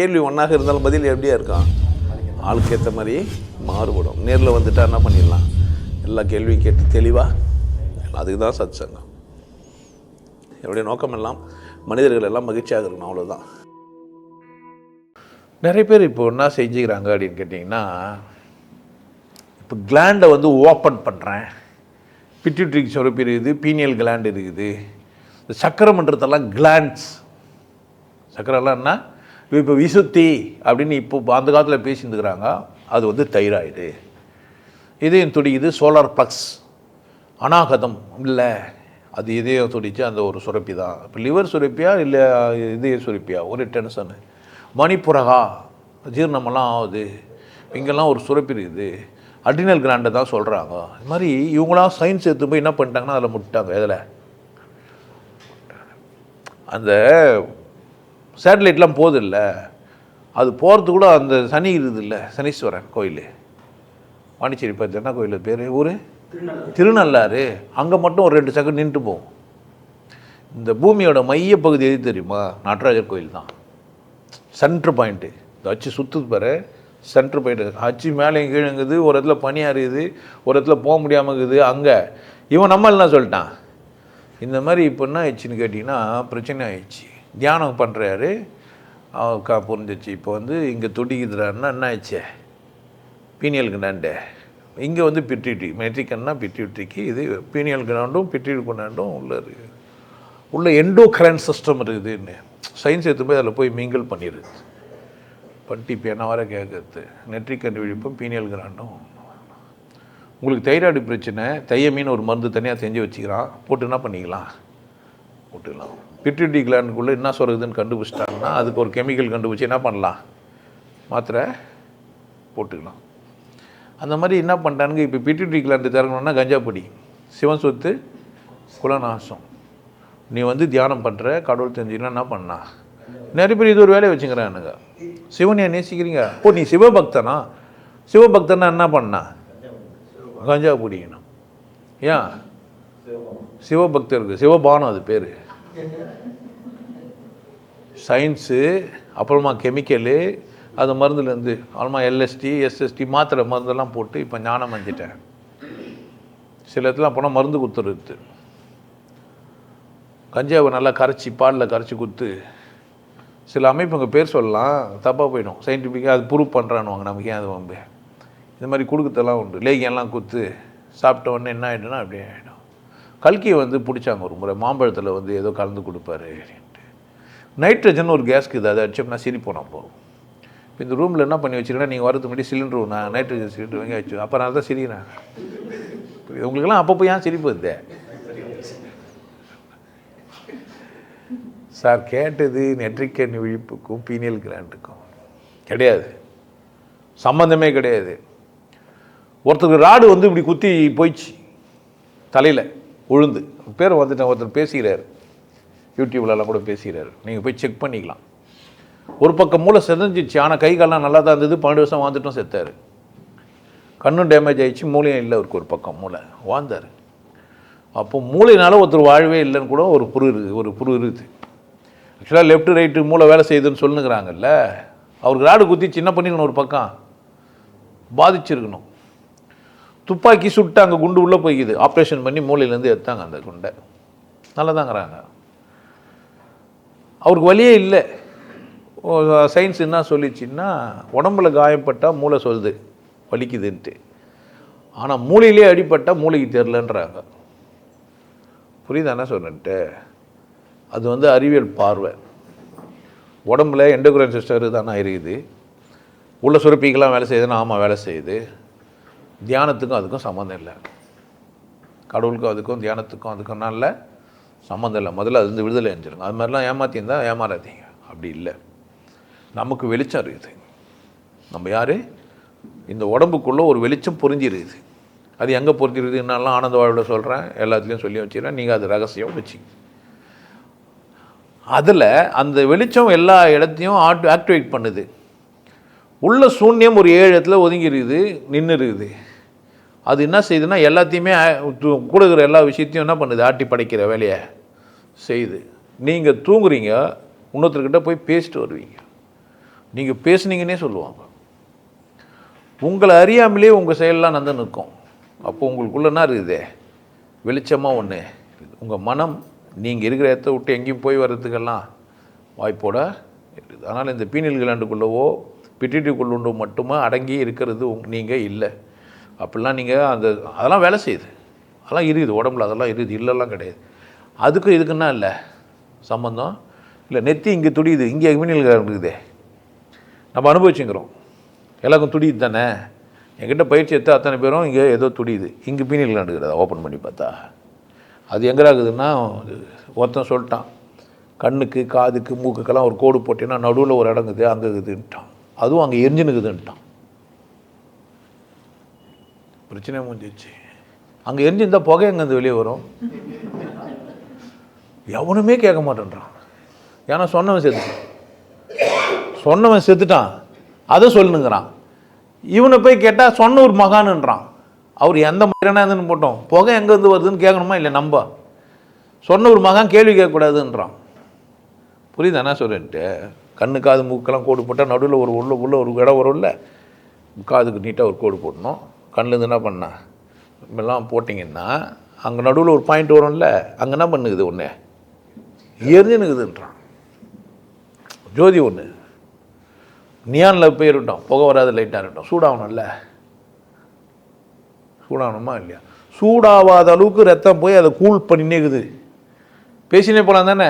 கேள்வி ஒன்றாக இருந்தாலும் பதில் எப்படியா இருக்கான் ஆளுக்கு ஏற்ற மாதிரி மாறுபடும். நேரில் வந்துட்டா என்ன பண்ணிடலாம்? எல்லா கேள்வியும் கேட்டு தெளிவாக அதுக்கு தான் சத் சங்கம் என்னுடைய நோக்கம் எல்லாம் மனிதர்கள் எல்லாம் மகிழ்ச்சியாக இருக்கணும் அவ்வளோதான் நிறைய பேர் இப்போ என்ன செஞ்சுக்கிறாங்க அப்படின்னு கேட்டிங்கன்னா இப்போ கிளாண்டை வந்து ஓப்பன் பண்ணுறேன் பிட்யூட்ரிக் சுரப்பு இருக்குது பீனியல் கிளாண்ட் இருக்குது. இந்த சக்கரமன்றத்தெல்லாம் கிளாண்ட்ஸ் சக்கரெல்லாம் என்ன? இப்போ விசுத்தி அப்படின்னு இப்போ அந்த காலத்தில் பேசியிருந்துக்கிறாங்க. அது வந்து தைராய்டு இதயம் துடிக்குது சோலார் ப்ளக்ஸ். அனாகதம் இல்லை அது இதயம் துடிச்சு அந்த ஒரு சுரப்பி தான் இப்போ லிவர் சுரப்பியா இல்லை இதய சுரப்பியா? ஒரு டென்ஷனு. மணிப்புரகா ஜீரணமெல்லாம் ஆகுது. இங்கெல்லாம் ஒரு சுரப்பி இருக்குது. அட்ரினல் கிராண்டை தான் சொல்கிறாங்க இது மாதிரி இவங்களாம் சயின்ஸ் எடுத்து போய் என்ன பண்ணிட்டாங்கன்னா அதில் முட்டாங்க எதில்? அந்த சேட்டலைட்லாம் போகுது இல்லை அது போகிறது கூட அந்த சனி இருக்குது இல்லை சனீஸ்வரன் கோயில். பாண்டிச்சேரி பார்த்து என்ன கோயில் பேர் ஊர்? திருநள்ளாறு. அங்கே மட்டும் ஒரு ரெண்டு செகண்ட் நின்றுட்டு போகும் இந்த பூமியோட மையப்பகுதி எது தெரியுமா? நடராஜர் கோயில் தான். சென்ட்ரு பாயிண்ட்டு இந்த அச்சு சுற்றுது பாரு. சென்ட்ரு பாயிண்ட்டு அச்சு மேலே கீழங்குது ஒரு இடத்துல பனியாக இருக்குது ஒரு இடத்துல போக முடியாமல் இருக்குது. அங்கே. இவன் நம்ம என்ன சொல்லிட்டான்? இந்த மாதிரி இப்போ என்ன ஆயிடுச்சுன்னு கேட்டிங்கன்னா பிரச்சனை ஆயிடுச்சு. தியானம் பண்ணுறாரு அவக்கா புரிஞ்சிச்சு. இப்போ வந்து இங்கே துடிக்குதுறாருன்னா என்ன ஆயிடுச்சு? Pineal gland. இங்கே வந்து பிட்ரிட்டி மெட்ரிக்கன்னா பிட்ரிட்டிக்கு இது பீனியல் கிராண்டும் பிட்ரிட் கிராண்டும் உள்ளே இருக்குது உள்ள எண்டோக்ரைன் சிஸ்டம் இருக்குதுன்னு. சயின்ஸ் எடுத்து போய் அதில் போய் மிங்கிள் பண்ணிடுது பட்டி இப்போ என்ன வர கேட்குறது நெட்ரிக்கன் விழிப்பும் பீனியல் கிராண்டும் உங்களுக்கு தைராய்டு பிரச்சனை தையமீன் ஒரு மருந்து தனியாக செஞ்சு வச்சுக்கிறான். போட்டு என்ன பண்ணிக்கலாம்? போட்டுக்கலாம் பிட்ரிட்டி கிளாண்டுக்குள்ளே என்ன சொல்கிறதுன்னு கண்டுபிடிச்சிட்டாங்கன்னா அதுக்கு ஒரு கெமிக்கல் கண்டுபிடிச்சி என்ன பண்ணலாம்? மாத்திரை போட்டுக்கலாம். அந்த மாதிரி என்ன பண்ணுறானுங்க இப்போ பிட்ரிட்டி கிளாண்டு திறக்கணுன்னா கஞ்சா பொடி சிவன் சொத்து குலநாசம். நீ வந்து தியானம் பண்ணுற கடவுள் தெரிஞ்சுன்னா என்ன பண்ணா? நிறைய பேர் இது ஒரு வேலையை வச்சுக்கிறானுங்க. சிவனையை நேசிக்கிறீங்க. ஓ நீ சிவபக்தனா? சிவபக்தனா என்ன பண்ணா? கஞ்சா பிடிக்கணும். ஏன்? சிவபக்தருக்கு சிவபானம் அது பேர். சயின்ஸு அப்புறமா கெமிக்கலு அது மருந்துலேருந்து அப்புறமா எல்எஸ்டி எஸ்எஸ்டி மாத்திரை மருந்தெல்லாம் போட்டு இப்போ ஞானம் அஞ்சிட்டேன் சில இடத்துல போனால் மருந்து குத்துறது. கஞ்சாவை நல்லா கரைச்சி பாலில் கரைச்சி குத்து. சில அமைப்புங்க பேர் சொல்லலாம் தப்பாக போயிடும். சயின்டிஃபிக்காக அது ப்ரூவ் பண்ணுறானுவாங்க நமக்கு ஏன் அது வம்பு? இந்த மாதிரி கொடுக்கத்தெல்லாம் உண்டு. லேகியெல்லாம் குத்து சாப்பிட்ட உடனே என்ன ஆகிடுனா அப்படியே ஆகிடும் கல்கியை வந்து பிடிச்சாங்க ஒரு முறை மாம்பழத்தில் வந்து ஏதோ கலந்து கொடுப்பாரு அப்படின்ட்டு. நைட்ரஜன் ஒரு கேஸ்க்கு இது அதை அடிச்சோம்னா சிரிப்போம் நம்ம இப்போ இந்த ரூமில் என்ன பண்ணி வச்சிருக்கேன்னா நீங்கள் வரதுக்கு முன்னாடி சிலிண்டர் நான் நைட்ரஜன் சிலிண்டர் வாங்கி வச்சு அப்போ நான் தான் சிரிக்கிறேன் உங்களுக்கெல்லாம் அப்பப்போ ஏன் சிரிப்பு வருது சார் கேட்டது நெற்றிக்கண் விழிப்புக்கும் பீனியல் கிராண்டுக்கும் கிடையாது. சம்மந்தமே கிடையாது. ஒருத்தருக்கு ராடு வந்து இப்படி குத்தி போயிடுச்சு தலையில். உழுந்து. பேர் வந்துட்டு ஒருத்தர் பேசுகிறார் யூடியூப்லலாம் கூட பேசுகிறார் நீங்கள் போய் செக் பண்ணிக்கலாம். ஒரு பக்கம் மூளை செதஞ்சிச்சு. ஆனால் கை காலெலாம் நல்லா தான் இருந்தது. பன்னெண்டு வருஷம் வாழ்ந்துட்டும் செத்தார். கண்ணும் டேமேஜ் ஆகிடுச்சு மூளையும் இல்லை அவருக்கு ஒரு பக்கம் மூளை. வாழ்ந்தார். அப்போ மூளையினால ஒருத்தர் வாழவே இல்லைன்னு கூட ஒரு புரு இருக்குது ஒரு புரு இருக்குது. ஆக்சுவலாக லெஃப்ட் ரைட்டு மூளை வேலை செய்யுதுன்னு சொல்லுங்கிறாங்கல்ல. அவருக்கு ராடு குத்தி சின்ன பண்ணிக்கணும் ஒரு பக்கம்? பாதிச்சிருக்கணும். துப்பாக்கி சுட்டு அங்கே குண்டு உள்ளே போய்க்குது. ஆப்ரேஷன் பண்ணி மூளையிலேருந்து எடுத்தாங்க அந்த குண்டை. நல்லதாங்கிறாங்க. அவருக்கு வழியே இல்லை. சயின்ஸ் என்ன சொல்லிச்சுன்னா உடம்புல காயப்பட்டால் மூளை சொல்லுது. வலிக்குதுன்ட்டு. ஆனால் மூளையிலே அடிப்பட்டால் மூளைக்கு தெரிலன்றாங்க புரியுதா என்ன சொன்னட்டு அது வந்து அறிவியல் பார்வை. உடம்புல எண்டோக்ரைன் சிஸ்டர் தானே இருக்குது. உள்ள சுரப்பிக்கெல்லாம் வேலை செய்யுதுன்னா ஆமாம் வேலை செய்யுது. தியானத்துக்கும் அதுக்கும் சம்மந்தம் இல்லை. கடவுளுக்கும் அதுக்கும் தியானத்துக்கும் அதுக்கும் நல்ல சம்மந்தம் இல்லை. முதல்ல அது வந்து விடுதலை அஞ்சிருங்க. அது மாதிரிலாம் ஏமாத்தியிருந்தா ஏமாறாதீங்க. அப்படி இல்லை. நமக்கு வெளிச்சம் இருக்குது. நம்ம யார்? இந்த உடம்புக்குள்ளே ஒரு வெளிச்சம் புரிஞ்சிருக்குது அது எங்கே புரிஞ்சிருக்குது என்னெல்லாம் ஆனந்த வாழ்வில் சொல்கிறேன் எல்லாத்துலேயும் சொல்லி வச்சுக்கிறேன். நீங்கள் அது ரகசியம் வச்சு அதில் அந்த வெளிச்சம் எல்லா இடத்தையும் ஆட் ஆக்டிவேட் பண்ணுது. உள்ள சூன்யம் ஒரு ஏழு இடத்துல ஒதுங்கி இருக்குது நின்று இருக்குது அது என்ன செய்யுதுன்னா எல்லாத்தையுமே கொடுக்குற கூட இருக்கிற எல்லா விஷயத்தையும் என்ன பண்ணுது? ஆட்டி படைக்கிற வேலையை செய்யுது. நீங்கள் தூங்குறீங்க இன்னொருத்தர்கிட்ட போய் பேசிட்டு வருவீங்க. நீங்கள் பேசுனீங்கன்னே சொல்லுவாங்க. உங்களை அறியாமலே உங்கள் செயலெலாம் நந்து நிற்கும். அப்போ உங்களுக்குள்ள என்ன இருக்குதே? வெளிச்சமாக ஒன்று உங்கள் மனம் நீங்கள் இருக்கிற இடத்த விட்டு எங்கேயும் போய் வர்றதுக்கெல்லாம் வாய்ப்போட இருக்குது. அதனால் இந்த பீனில் கிளாண்டுக்குள்ளவோ பிட்டிட்டுக்குள்ளோ மட்டுமே அடங்கி இருக்கிறது உங் நீங்கள் இல்லை. அப்படிலாம் நீங்கள் அந்த அதெல்லாம் வேலை செய்யுது. அதெல்லாம் இருக்குது உடம்புல அதெல்லாம் இருக்குது இல்லைலாம் கிடையாது. அதுக்கும் இதுக்குன்னா இல்லை. சம்பந்தம்? இல்லை நெத்தி இங்கே துடியுது இங்கே பீனில் இருக்குதே. நம்ம அனுபவிச்சுங்கிறோம். எல்லாருக்கும் துடியுது தானே? என்கிட்ட பயிற்சி எடுத்து அத்தனை பேரும் இங்கே ஏதோ துடியுது. இங்கே பீனில் கிளாண்டுக்கிறதா ஓப்பன் பண்ணி பார்த்தா. அது எங்கடா இருக்குதுன்னா ஒருத்தன் சொல்லிட்டான். கண்ணுக்கு காதுக்கு மூக்குக்கெல்லாம் ஒரு கோடு போட்டேன்னா நடுவில் ஒரு இடம் இருக்குது அங்கே இருக்குதுன்ட்டான். அதுவும் அங்கே எரிஞ்சுனுக்குதுன்ட்டான் பிரச்சனை முடிஞ்சிச்சு அங்கே எரிஞ்சிருந்தா புகை எங்கேருந்து வெளியே வரும். எவனுமே கேட்க மாட்டேன்றான். ஏன்னா சொன்னவன் செத்துட்டான். சொன்னவன் செத்துட்டான். அதை சொல்லுங்கிறான். இவனை போய் கேட்டால் சொன்ன ஒரு மகானுன்றான். அவர் எந்த மாதிரியான இதுன்னு போட்டோம். புகை எங்கேருந்து வருதுன்னு கேட்கணுமா? இல்லை நம்ப. சொன்ன ஒரு மகான் கேள்வி கேட்கக்கூடாதுன்றான். புரியுது? என்ன சொல்லிட்டு கண்ணு காது மூக்கெல்லாம் கோடு போட்டால் நடுவில் ஒரு உள்ள உள்ள ஒரு இடம் வரும்ல. காதுக்கு நீட்டாக ஒரு கோடு போடணும். கண்ணிலேருந்து என்ன பண்ணா? இப்பெல்லாம் போட்டிங்கன்னா அங்கே நடுவில் ஒரு பாயிண்ட் வரும்ல அங்கே என்ன பண்ணுக்குது ஒன்று எரிஞ்சுனுக்குதுன்றான் ஜோதி ஒன்று நியானில் போய் இருக்கட்டும் புகை வராத லைட்டாக இருக்கட்டும். சூடாகணும்ல? சூடாகணுமா இல்லையா? சூடாகாத அளவுக்கு ரத்தம் போய் அதை கூல் பண்ணினேக்குது பேசினே போகலாம் தானே?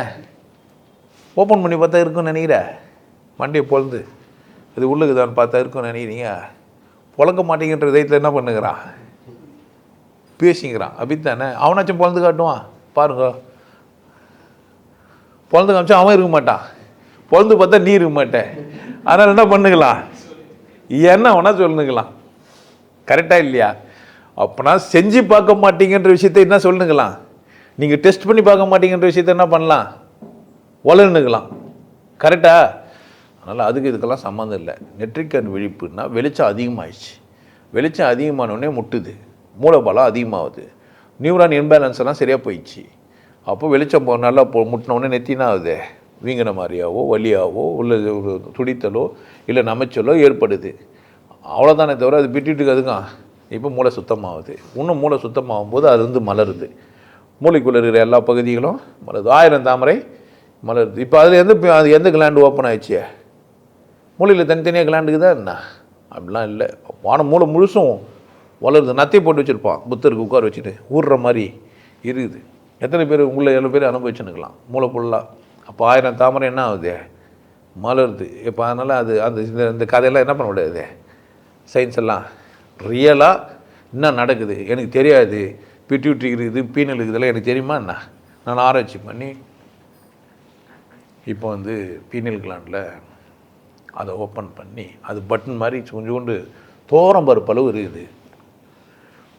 ஓப்பன் பண்ணி பார்த்தா இருக்குன்னு நினைக்கிற? மண்டியை பொழுது இது உள்ளுக்குதான்னு பார்த்தா இருக்குன்னு நினைக்கிறீங்க? புழங்க மாட்டேங்கிற இதயத்தில் என்ன பண்ணுகிறான்? பேசிக்கிறான். அப்படித்தானே? அவனாச்சும் பிறந்து காட்டுவான். பாருங்க. பொழந்து காமிச்சா அவன் இருக்க மாட்டான். பிறந்து பார்த்தா நீ இருக்க மாட்டேன் அதனால் என்ன பண்ணுக்கலாம்? என்ன வேணா சொல்லுங்களாம் கரெக்டாக இல்லையா? அப்போனா செஞ்சு பார்க்க மாட்டீங்கன்ற விஷயத்தை என்ன சொல்லுங்களாம் நீங்கள் டெஸ்ட் பண்ணி பார்க்க மாட்டீங்கன்ற விஷயத்த என்ன பண்ணலாம்? வளர்னுக்கலாம் கரெக்டாக அதனால் அதுக்கு இதுக்கெல்லாம் சம்மந்தம் இல்லை. நெற்றிக்கண் விழிப்புன்னா வெளிச்சம் அதிகமாகிடுச்சு வெளிச்சம் அதிகமானோடனே முட்டுது. மூலபலம் அதிகமாகுது. நியூரான் இன்பேலன்ஸ் எல்லாம் சரியாக போயிடுச்சு. அப்போ வெளிச்சம் போ நல்லா போ முட்டினோடனே நெத்தினா ஆகுது வீங்கின மாதிரியாவோ வலியாவோ உள்ள ஒரு துடித்தலோ இல்லை நமைச்சலோ ஏற்படுது. அவ்வளோதானே தவிர அது பிட்டுட்டு அதுக்கும் இப்போ மூளை சுத்தமாகுது. இன்னும் மூளை சுத்தமாகும் போது அது வந்து மலருது. மூளைக்குள்ளே இருக்கிற எல்லா பகுதிகளும் மலருது. ஆயிரம் தாமரை மலருது. இப்போ அதில் எந்த அது எந்த கிளாண்டு ஓப்பன் ஆயிடுச்சு? மூளையில் தனித்தனியாக கிளாண்டுக்குதா என்ன? அப்படிலாம் இல்லை. வான மூளை முழுசும் வளருது. நத்தையும் போட்டு வச்சுருப்பான். புத்தருக்கு உட்கார வச்சுட்டு ஊடுற மாதிரி இருக்குது. எத்தனை பேர் உங்களை ஏழு பேர் அனுபவிச்சுன்னுக்கலாம். மூளை ஃபுல்லாக அப்போ ஆயிரம் தாமரை என்ன ஆகுது? மலருது. இப்போ அதனால் அது அந்த இந்த இந்த கதையெல்லாம் என்ன பண்ண முடியாது? சயின்ஸ் எல்லாம் ரியலாக என்ன நடக்குது? எனக்கு தெரியாது. பிட்யூட்ரி இருக்குது பீனல் இருக்குதெல்லாம் எனக்கு தெரியுமா என்ன? நான் ஆராய்ச்சி பண்ணி இப்போ வந்து பீனல் கிளாண்டில் அதை ஓப்பன் பண்ணி அது பட்டன் மாதிரி கொஞ்சோண்டு தோரம் பருப்பளவு இருக்குது.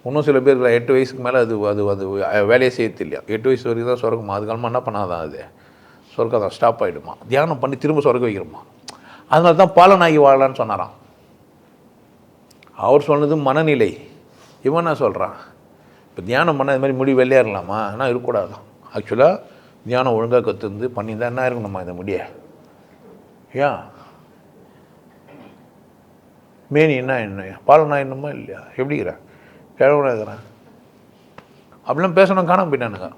இன்னும் சில பேர் எட்டு வயசுக்கு மேலே அது அது அது வேலையை செய்யறது இல்லையா? எட்டு வயசு வரைக்கும் தான் சுரக்குமா? அதுக்காலமாக என்ன பண்ணாதான் அது? சொர்க்கம் தான் ஸ்டாப் ஆகிடுமா தியானம் பண்ணி திரும்ப சொர்க்க வைக்கிறோமா? அதனால தான் பாலனாகி வாழலான்னு சொன்னாராம். அவர் சொன்னது மனநிலை. இவன் என்ன சொல்கிறான் இப்போ தியானம் பண்ண இது மாதிரி முடி வெள்ளையாரலாமா ஆனால் இருக்கக்கூடாதான். ஆக்சுவலாக தியானம் ஒழுங்காக கற்றுந்து பண்ணியிருந்தா என்ன இருக்கணுமா இந்த முடிய? ஏன்? மேனி என்ன பாலனா என்னமோ இல்லையா? எப்படிங்கிறேன் கிழவனாக இருக்கிறேன் அப்படிலாம் பேசணும் காணாமல் போயிட்டானுங்க.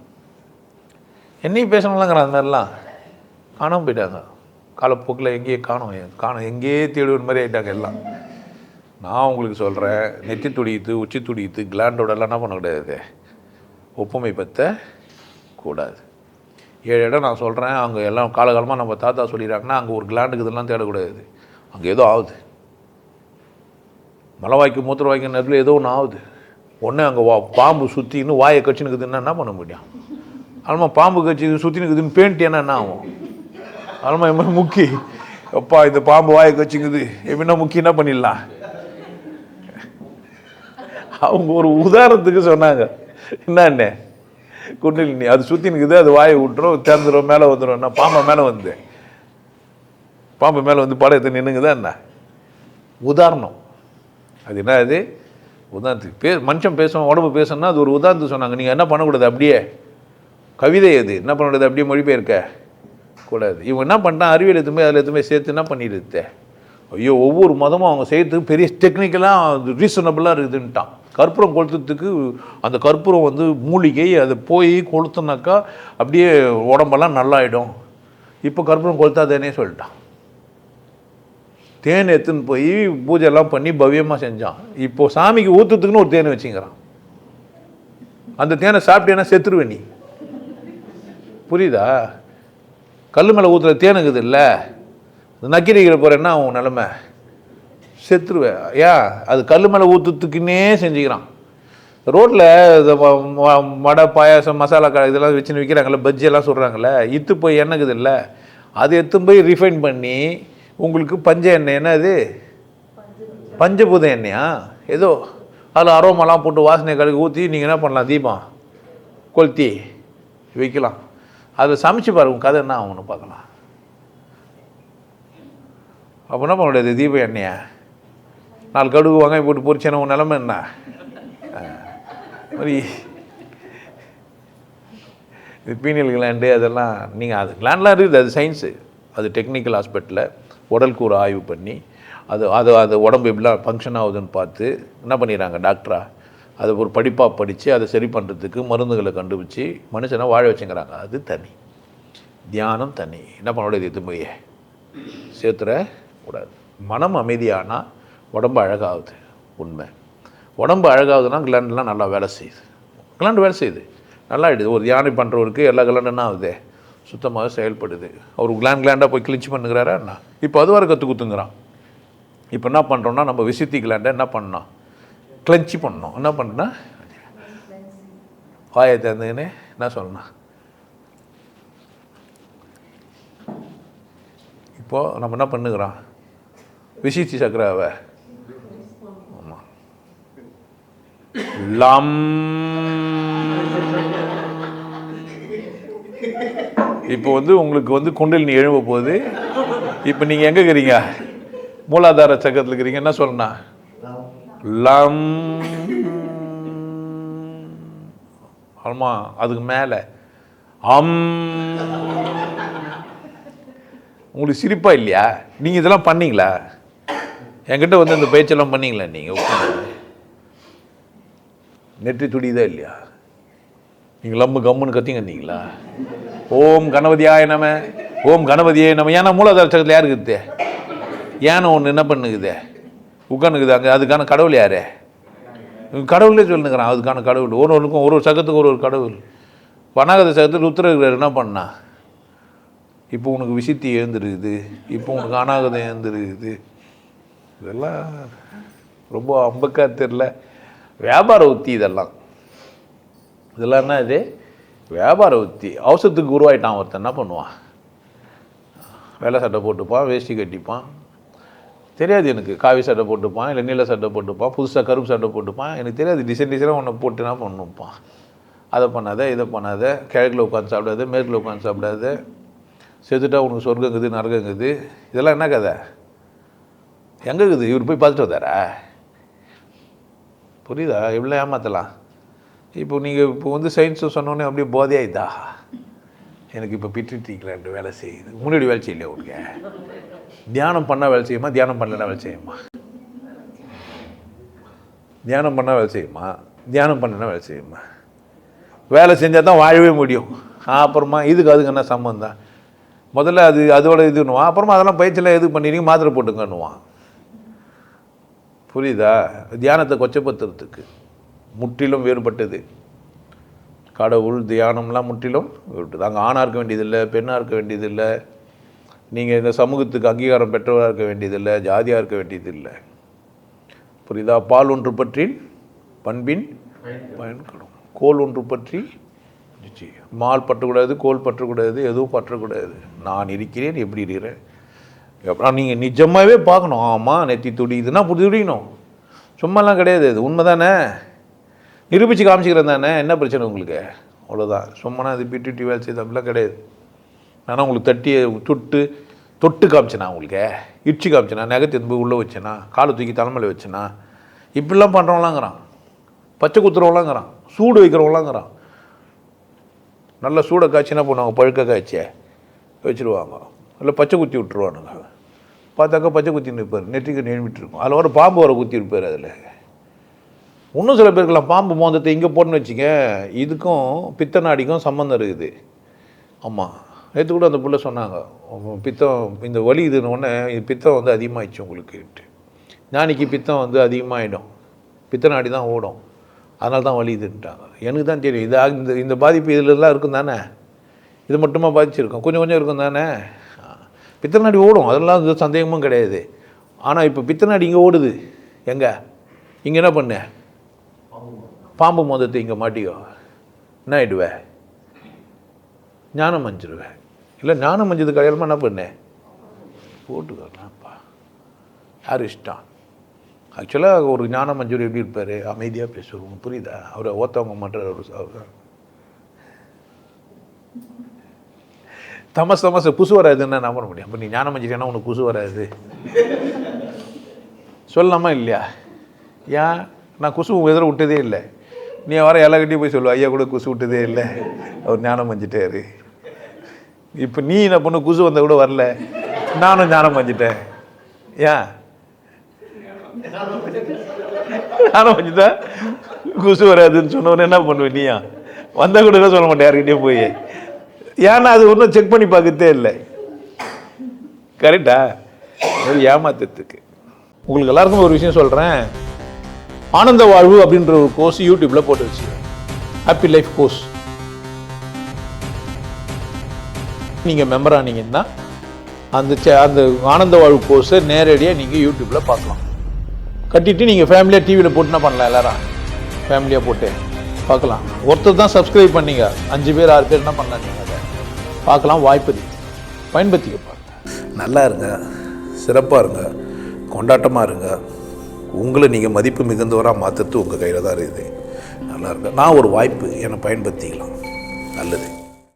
என்னையும் பேசணும்லாங்கிறான் அந்த மாதிரிலாம் காணாமல் போயிட்டாங்க. காலப்போக்கில் எங்கேயே காணும் காணும். எங்கேயே தேடுவது மாதிரி ஆயிட்டாங்க எல்லாம். நான் உங்களுக்கு சொல்கிறேன் நெத்தி துடியுது உச்சி துடியுது கிளாண்டோடலாம் என்ன பண்ணக்கூடாது ஒப்புமை பற்ற கூடாது. ஏழு இடம் நான் சொல்கிறேன் அங்கே எல்லாம் காலகாலமாக நம்ம தாத்தா சொல்லிடுறாங்கன்னா அங்கே ஒரு கிளாண்டுக்கு இதெல்லாம் தேடக்கூடாது அங்கே ஏதோ ஆகுது. மலைவாய்க்கு மூத்திர வாய்க்கு நேரத்தில் ஏதோ ஒன்று ஆகுது. ஒன்று அங்கே வா பாம்பு சுற்றின்னு வாயை கட்சினுக்குதுன்னா என்ன பண்ண முடியும்? அதுமா பாம்பு கட்சி சுற்றினுக்குதுன்னு பெயிண்ட் என்ன என்ன ஆகும்? அதுமா எம்ம முக்கி. அப்பா இந்த பாம்பு வாயை கட்சிங்குது எப்படின்னா முக்கி என்ன பண்ணிடலாம்? அவங்க ஒரு உதாரணத்துக்கு சொன்னாங்க. என்னண்ணே குண்டலினி அது சுற்றி நிற்குது அது வாயை விட்டுரும் திறந்துடும் மேலே வந்துடும் என்ன பாம்பை மேலே வந்து. பாம்பு மேலே வந்து படையத்தை நின்றுங்குதா என்ன? உதாரணம். அது என்ன அது உதாரணத்துக்கு பே மனுஷன் பேசுவோம் உடம்பு பேசணும்னா அது ஒரு உதாரணத்துக்கு சொன்னாங்க. நீங்கள் என்ன பண்ணக்கூடாது அப்படியே? கவிதை அது என்ன பண்ணக்கூடாது? அப்படியே மொழிபெயர்க்க. கூடாது. இவன் என்ன பண்ணிட்டான்? அறிவியல் எதுவுமே அதில் எதுவுமே சேர்த்து என்ன பண்ணிடுது? ஐயோ ஒவ்வொரு மதமும் அவங்க செய்யறதுக்கு பெரிய டெக்னிக்கலாக ரீசனபிளாக இருக்குதுன்ட்டான். கற்பூரம் கொளுத்துறதுக்கு அந்த கற்பூரம் வந்து மூலிகை அதை போய் கொளுத்துனாக்கா அப்படியே உடம்பெல்லாம் நல்லாயிடும். இப்போ கற்பூரம் கொளுத்தாதேனே சொல்லிட்டான். தேன் எடுத்துன்னு போய் பூஜைலாம் பண்ணி பவ்யமாக செஞ்சான். இப்போது சாமிக்கு ஊற்றுறதுக்குன்னு ஒரு தேன் வச்சுங்கிறான். அந்த தேனை சாப்பிட்டேன்னா செத்துருவே நீ. புரியுதா? கல் மேலே ஊற்றுற தேனுக்குது இல்லை? நக்கிரிக்கிற போகிறேன்னா அவன் நிலமை? செத்துருவேன் ஏன்? அது கல் மேலே ஊற்றுறதுக்குன்னே செஞ்சுக்கிறான். ரோட்டில் இந்த வ- வடை பாயாசம் மசாலா கடை இதெல்லாம் வச்சுன்னு விற்கிறாங்களே பஜ்ஜியெல்லாம் சொல்கிறாங்களே இத்து போய் எண்ணெய்க்குது இல்லை? அது எடுத்துன்னு போய் ரிஃபைன் பண்ணி உங்களுக்கு பஞ்ச எண்ணெய் என்ன அது பஞ்சபூத எண்ணெயா? ஏதோ அதில் அரோமெல்லாம் போட்டு வாசனை கழுகு ஊற்றி நீங்கள் என்ன பண்ணலாம் தீபம் கொளுத்தி வைக்கலாம். அதில் சமைச்சு பாருங்க கதை என்ன ஆகும்னு பார்க்கலாம். அப்போ என்ன பண்ண முடியாது தீப எண்ணெயை? நாலு கடுகு வாங்க போட்டு பொறிச்சேன உன் நிலமை என்ன? மாதிரி இது பீனியல் கிளாண்டு அதெல்லாம் நீங்கள் அது கிளாண்ட்லாம் இருக்குது அது சயின்ஸு அது டெக்னிக்கல் ஹாஸ்பிட்டலில் உடல் கூறு ஆய்வு பண்ணி அது அது அது உடம்பு எப்படிலாம் ஃபங்க்ஷன் ஆகுதுன்னு பார்த்து என்ன பண்ணிடுறாங்க டாக்டரா அதை ஒரு படிப்பாக படித்து அதை சரி பண்ணுறதுக்கு மருந்துகளை கண்டுபிடிச்சி மனுஷனை வாழ வச்சுங்கிறாங்க. அது தனி. தியானம் தனி. என்ன பண்ண முடியாது சேர்த்துற கூடாது. மனம் அமைதியானால் உடம்பு அழகாகுது. உண்மை. உடம்பு அழகாகுதுன்னா கிளாண்டெலாம் நல்லா வேலை செய்யுது. கிளாண்டு வேலை செய்யுது. நல்லா ஆகிடுது ஒரு தியானம் பண்ணுறவருக்கு எல்லா கிளாண்டும் என்ன ஆகுது? சுத்தமாக செயல்படுது. அவர் கிளாண்ட் கிளாண்டாக போய் கிழிச்சு பண்ணுங்கிறாரா என்ன? இப்போ அது வர கற்று குத்துங்கிறான். இப்போ என்ன பண்ணுறோம்னா நம்ம விசித்தி கிளாண்டை என்ன பண்ணோம் கிளஞ்சி பண்ணோம் என்ன பண்ணுனா வாயை திறந்துக்கின்னு என்ன சொல்லணும்? இப்போது நம்ம என்ன பண்ணுகிறோம் விசித்தி சக்கராவை. ஆமாம் லம். இப்போ வந்து உங்களுக்கு வந்து குண்டலினி எழும்ப போகுது. இப்போ நீங்கள் எங்கே இருக்கிறீங்க? மூலாதார சக்கரத்தில் இருக்கிறீங்க. என்ன சொல்லணும் லம். ஆமா அதுக்கு மேலே. அம். உங்களுக்கு சிரிப்பா இல்லையா? நீங்கள் இதெல்லாம் பண்ணீங்களா? என்கிட்ட வந்து இந்த பேச்செல்லாம் பண்ணீங்களா நீங்கள் நெற்றி துடிதா இல்லையா? நீங்கள் லம்மு கம்முன்னு கத்திங்க இருந்தீங்களா? ஓம் கணபதியாய நம ஓம் கணபதியே நம்ம ஏன்னா மூலாதார சக்கரத்தில் யார் இருக்குது? ஏன்னா ஒன்று என்ன பண்ணுக்குது உட்காந்துக்குது அங்கே. அதுக்கான கடவுள் யார்? கடவுளே சொல்லுங்கிறான் அதுக்கான கடவுள். ஒரு ஒன்றுக்கும் ஒரு ஒரு சக்கத்துக்கு ஒரு ஒரு கடவுள். வனாகத சக்கத்தில் ருத்ர இருக்கிறார். என்ன பண்ணா? இப்போ உனக்கு விசித்தி எழுந்திருக்குது. இப்போ உனக்கு அனாகதம் எழுந்திருக்குது. இதெல்லாம் ரொம்ப அம்பக்கா தெரில வியாபார உத்தி இதெல்லாம். இதெல்லாம் என்ன இது? வியாபார உத்தி. அவசரத்துக்கு உருவாயிட்டான் ஒருத்தன். என்ன பண்ணுவான்? வெள்ளை சட்டை போட்டுப்பான் வேஷ்டி கட்டிப்பான். தெரியாது எனக்கு. காவி சட்டை போட்டுப்பான் இல்லை நீல சட்டை போட்டுப்பான் புதுசாக கருப்பு சட்டை போட்டுப்பான். எனக்கு தெரியாது. டிசைன் டிசைனாக ஒன்று போட்டு என்ன பண்ணுப்பான்? அதை பண்ணாத இதை பண்ணாத கிழக்கில் உட்காந்து சாப்பிடாத மேற்கில் உட்காந்து சாப்பிடாத செத்துட்டா உனக்கு சொர்க்கங்குது நரகங்குது இதெல்லாம் என்ன கதை? எங்கே இருக்குது? இவர் போய் பார்த்துட்டு வந்தாரா? புரியுதா? இவ்வளோ ஏமாற்றலாம் இப்போ நீங்கள் இப்போ வந்து சயின்ஸை சொன்னோன்னே அப்படியே போதையாயிதா எனக்கு இப்போ பிட்டுட்டிக்கலான்ட்டு வேலை செய்யுது. முன்னாடி வேலை செய்யலையா உங்களுக்கு தியானம் பண்ணால் வேலை செய்யுமா? தியானம் பண்ணலன்னா வேலை செய்யுமா? தியானம் பண்ணால் வேலை செய்யுமா? தியானம் பண்ணனா வேலை செய்யுமா? வேலை செஞ்சால் தான் வாழவே முடியும். அப்புறமா இதுக்கு அதுக்கு என்ன சம்மந்தம் முதல்ல அது அதோட இதுன்னுவான். அப்புறமா அதெல்லாம் பயிற்சியெல்லாம் எது பண்ணிடுங்க மாத்திரை போட்டுங்கன்னுவான். புரியுதா? தியானத்தை கொச்சப்படுத்துறதுக்கு. முற்றிலும் வேறுபட்டது. கடவுள் தியானம்லாம் முற்றிலும் வேறுபட்டது. அங்கே ஆணாக இருக்க வேண்டியதில்லை பெண்ணாக இருக்க வேண்டியதில்லை. நீங்கள் இந்த சமூகத்துக்கு அங்கீகாரம் பெற்றவராக இருக்க வேண்டியதில்லை ஜாதியாக இருக்க வேண்டியதில்லை. புரியுதா? பால் ஒன்று பற்றி பண்பின் பயன்கடும் கோல் ஒன்று பற்றி மால் பற்றக்கூடாது கோல் பற்றக்கூடாது எதுவும் பற்றக்கூடாது. நான் இருக்கிறேன் எப்படி இருக்கிறேன்? அப்புறம் நீங்கள் நிஜமாகவே பார்க்கணும். ஆமாம் நெத்தி துடிக்குதுன்னா புது துடிக்கணும் சும்மாலாம் கிடையாது அது. உண்மை தானே நிரூபித்து காமிச்சிக்கிறேன் தானே? என்ன பிரச்சனை உங்களுக்கு? அவ்வளோதான் சும்மனா அது பிடிடி வேலை செய்த அப்படிலாம் கிடையாது. ஆனால் உங்களுக்கு தட்டி தொட்டு தொட்டு காமிச்சேனா உங்களுக்கு? இடிச்சு காமிச்சேனா? நகத்தை போய் உள்ளே வச்சேனா? காலை தூக்கி தலைமையில் வச்சேனா? இப்படிலாம் பண்ணுறவங்களாங்கிறான் பச்சை குத்துறவங்களாங்கிறான் சூடு வைக்கிறவங்களாங்கிறான் நல்ல சூடை காய்ச்சி என்ன பண்ணுவாங்க பழுக்க காய்ச்சியை வச்சுருவாங்க. இல்லை பச்சை குத்தி விட்டுருவானுங்க. பார்த்தாக்கா பச்சை குத்தி நிற்பார் நெற்றிக்கு நின்றுட்டு இருக்கும். அதில் ஒரு பாம்பு வர குத்தி இருப்பார் அதில். இன்னும் சில பேருக்குலாம் பாம்பு மோந்தத்தை இங்கே போட்டுன்னு வச்சுக்க இதுக்கும் பித்த நாடிக்கும் சம்மந்தம் இருக்குது. ஆமாம் நேற்று கூட அந்த பிள்ளை சொன்னாங்க. பித்தம் இந்த வலி இதுன்னு இது பித்தம் வந்து அதிகமாகிடுச்சு உங்களுக்கு ஞானிக்கு பித்தம் வந்து அதிகமாகிடும் பித்த நாடி தான் ஓடும். அதனால தான் வலி இதுன்ட்டாங்க. எனக்கு தான் தெரியும். இது இந்த இந்த பாதிப்பு இதிலெல்லாம் இருக்கும் தானே? இது மட்டுமா பாதிச்சிருக்கும்? கொஞ்சம் கொஞ்சம் இருக்கும் தானே? பித்த நாடி ஓடும். அதெல்லாம் இது சந்தேகமும் கிடையாது. ஆனால் இப்போ பித்த நாடி இங்கே ஓடுது. எங்கே? இங்கே என்ன பண்ண? பாம்பு மோதத்தை இங்கே மாட்டிக்கோ என்ன ஆயிடுவே? ஞானம் மஞ்சிருவேன் இல்லை ஞானம் மஞ்சது கல்யாணமாக என்ன பண்ணேன் போட்டுக்கலாம்ப்பா. யார் இஷ்டம்? ஆக்சுவலாக ஒரு ஞான மஞ்சூர் எப்படி இருப்பார்? அமைதியாக பேசுவோம். புரியுதா? அவரை ஓத்தவங்க மாட்டார் அவர் அவர். தமஸ் தமஸ் புசு வராதுன்னு நான் பண்ண முடியும். அப்போ நீ ஞான மஞ்சள் உனக்கு புசு வராது. சொல்லலாமா இல்லையா? ஏன்? நான் குசு எதிர விட்டதே இல்லை. நீ வர எல்லா போய் சொல்லுவா ஐயா கூட குசு விட்டதே இல்லை. அவர் ஞானம் மஞ்சிட்டாரு இப்போ நீ என்ன பண்ண? குசு வந்த கூட வரல. நானும் ஞானம் மஞ்சிட்டேன் ஏன் ஞானம் மஞ்சிட்டா குசு வராதுன்னு சொன்னவொன்னே என்ன பண்ணுவேன் நீயா வந்த கூட சொல்ல மாட்டேன் யார்கிட்டயும் போய். ஏன்னா அது ஒன்றும் செக் பண்ணி பார்க்கறதே இல்லை. கரெக்டா ஒரு ஏமாத்தத்துக்கு. உங்களுக்கு எல்லாருக்கும் ஒரு விஷயம் சொல்கிறேன் ஆனந்த வாழ்வு அப்படின்ற ஒரு கோர்ஸ் யூடியூப்பில் போட்டு வச்சு ஹாப்பி லைஃப் கோர்ஸ் நீங்கள் மெம்பர் ஆனீங்கன்னா அந்த சே- அந்த ஆனந்த வாழ்வு கோர்ஸை நேரடியாக நீங்கள் யூடியூப்பில் பார்க்கலாம். கட்டிட்டு நீங்கள் ஃபேமிலியாக டிவியில் போட்டுனா பண்ணலாம் எல்லாரும். ஃபேமிலியாக போட்டு பார்க்கலாம். ஒருத்தர் தான் சப்ஸ்கிரைப் பண்ணீங்க. அஞ்சு பேர் ஆறு பேர் என்ன பண்ணலாம் நீங்கள் அதை? பார்க்கலாம் வாய்ப்பு பயன்படுத்திக்க பாருங்க. நல்லா இருங்க. சிறப்பாக இருங்க. கொண்டாட்டமாக இருங்க. உங்களை நீங்கள் மதிப்பு மிகுந்தவராக மாற்றுறது உங்கள் கையில் தான் இருக்குது. நல்லா இருக்கு நான் ஒரு வாய்ப்பு என்னை பயன்படுத்திக்கலாம். நல்லது.